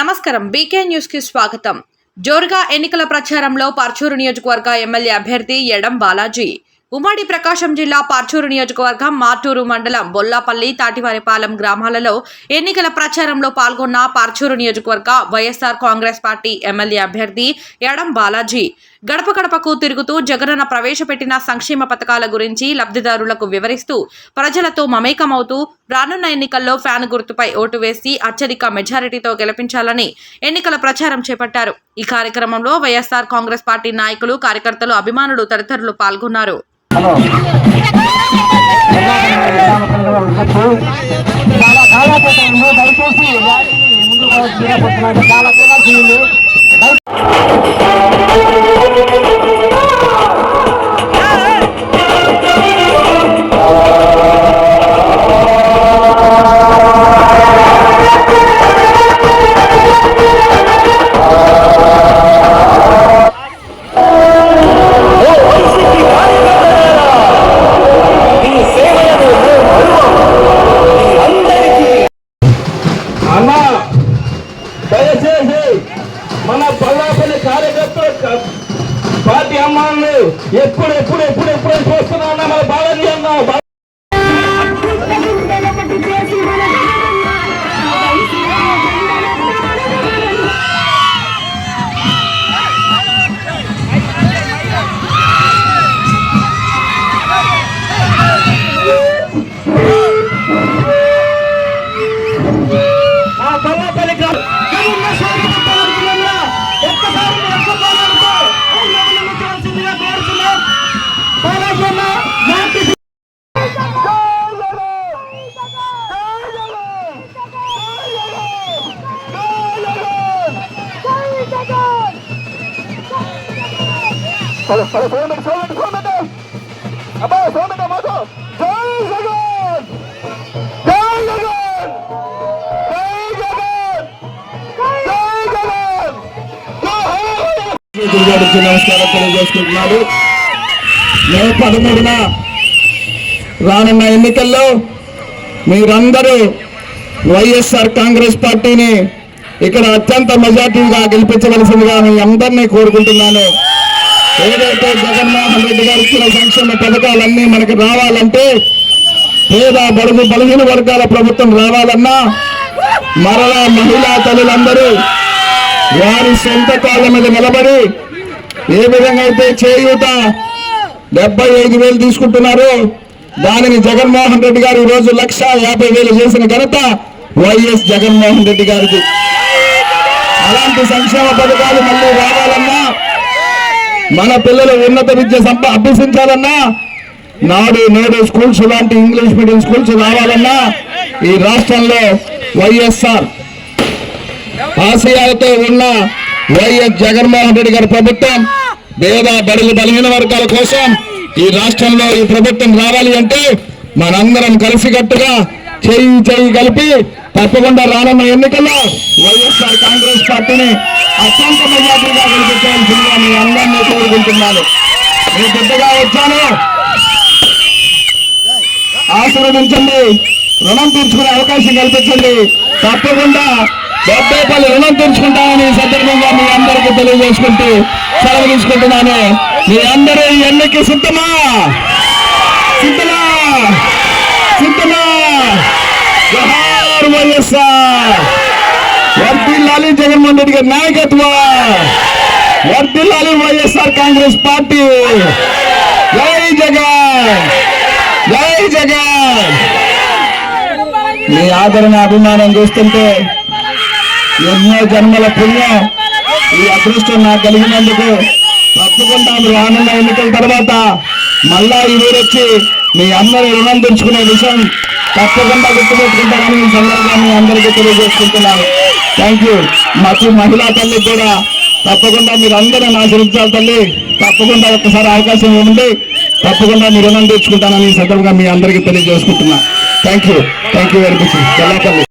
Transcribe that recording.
నమస్కారం. బీకే న్యూస్కి స్వాగతం. జోరుగా ఎన్నికల ప్రచారంలో పర్చూరు నియోజకవర్గ ఎమ్మెల్యే అభ్యర్థి ఎడం బాలాజీ. ఉమ్మడి ప్రకాశం జిల్లా పర్చూరు నియోజకవర్గం మార్టూరు మండలం బొల్లాపల్లి తాటివారిపాలెం గ్రామాలలో ఎన్నికల ప్రచారంలో పాల్గొన్న పర్చూరు నియోజకవర్గ వైఎస్ఆర్ కాంగ్రెస్ పార్టీ ఎమ్మెల్యే అభ్యర్థి ఎడం బాలాజీ. గడప గడపకు తిరుగుతూ జగనన్న ప్రవేశపెట్టిన సంక్షేమ పథకాల గురించి లబ్ధిదారులకు వివరిస్తూ ప్రజలతో మమేకమవుతూ రానున్న ఎన్నికల్లో ఫ్యాన్ గుర్తుపై ఓటు వేసి అత్యధిక మెజారిటీతో గెలిపించాలని ఎన్నికల ప్రచారం చేపట్టారు. ఈ కార్యక్రమంలో వైఎస్ఆర్ కాంగ్రెస్ పార్టీ నాయకులు కార్యకర్తలు అభిమానులు తదితరులు పాల్గొన్నారు. చాలా ఎప్పుడు ఎప్పుడు ఎప్పుడు ఎప్పుడు చూస్తున్నా అన్న మన బాలాజీ అన్న ఆ అబ్బా సోమట మాతో జై జగన్ జై జగన్ జై జగన్ జై జగన్ గారికి నమస్కారం తెలియజేసుకుంటున్నాడు మే పదమూడున రానున్న ఎన్నికల్లో మీరందరూ వైఎస్ఆర్ కాంగ్రెస్ పార్టీని ఇక్కడ అత్యంత మెజార్టీగా గెలిపించవలసిందిగా మీ అందరినీ కోరుకుంటున్నాను. ఏదైతే జగన్మోహన్ రెడ్డి గారు ఇచ్చిన సంక్షేమ పథకాలన్నీ మనకి రావాలంటే పేద బడుగు బలహీన వర్గాల ప్రభుత్వం రావాలన్నా మరలా మహిళా తల్లులందరూ వారి సొంత కాళ్ళ మీద నిలబడి ఏ విధంగా అయితే చేయూత డెబ్బై ఐదు వేలు తీసుకుంటున్నారో దానిని జగన్మోహన్ రెడ్డి గారు ఈ రోజు లక్ష యాభై వేలు చేసిన ఘనత వైఎస్ జగన్మోహన్ రెడ్డి గారిది. అలాంటి సంక్షేమ పథకాలు మళ్ళీ రావాలన్నా మన పిల్లలు ఉన్నత విద్య సంప అభ్యసించాలన్నా నాడు నేడు స్కూల్స్ లాంటి ఇంగ్లీష్ మీడియం స్కూల్స్ రావాలన్నా ఈ రాష్ట్రంలో వైఎస్ఆర్ ఆశయాలతో ఉన్న వైఎస్ జగన్మోహన్ రెడ్డి గారి ప్రభుత్వం పేద బడుగు బలహీన వర్గాల కోసం ఈ రాష్ట్రంలో ఈ ప్రభుత్వం రావాలి అంటే మనందరం కలిసికట్టుగా చేయి చేయి కలిపి తప్పకుండా రానున్న ఎన్నికల్లో వైఎస్ఆర్ కాంగ్రెస్ పార్టీని అత్యంత మెజార్టీగా గెలిపించాల్సిందిగా మీ అందరినీ కోరుకుంటున్నాను. నేను పెద్దగా వచ్చాను. ఆశీర్వదించండి. రుణం తీర్చుకునే అవకాశం కల్పించండి. తప్పకుండా డెబ్బై పలు రుణం తీర్చుకుంటామని సందర్భంగా మీ అందరికీ తెలియజేసుకుంటూ సెలవు తీసుకుంటున్నాను. మీ అందరూ ఈ ఎన్నిక సిద్ధమా? సిద్ధమా? సిద్ధమా? వైఎస్ఆర్. వర్దిల్లాలి జగన్మోహన్ రెడ్డి గారి నాయకత్వం. వర్దిల్లాలి వైఎస్ఆర్ కాంగ్రెస్ పార్టీ. జై జగన్. జై జగన్. మీ ఆదరణ అభిమానం చూస్తుంటే ఎన్నో జన్మల పుణ్యం ఈ అదృష్టం నాకు కలిగినందుకు తప్పకుండా మీరు రానున్న ఎన్నికల తర్వాత మళ్ళా ఈ ఊరొచ్చి మీ అందరి రుణం తెచ్చుకునే విషయం తప్పకుండా గుర్తుపెట్టుకుంటారని ఈ సందర్భాన్ని మీ అందరికీ తెలియజేసుకుంటున్నాను. థ్యాంక్ యూ మాకు మహిళా తల్లి కూడా తప్పకుండా మీరు అందరూ ఆశీర్వించాలి తల్లి తప్పకుండా ఒక్కసారి అవకాశం ఇవ్వండి. తప్పకుండా మీ రుణం తెచ్చుకుంటానని ఈ సందర్భంగా మీ అందరికీ తెలియజేసుకుంటున్నా. Thank you thank you very much తల్లి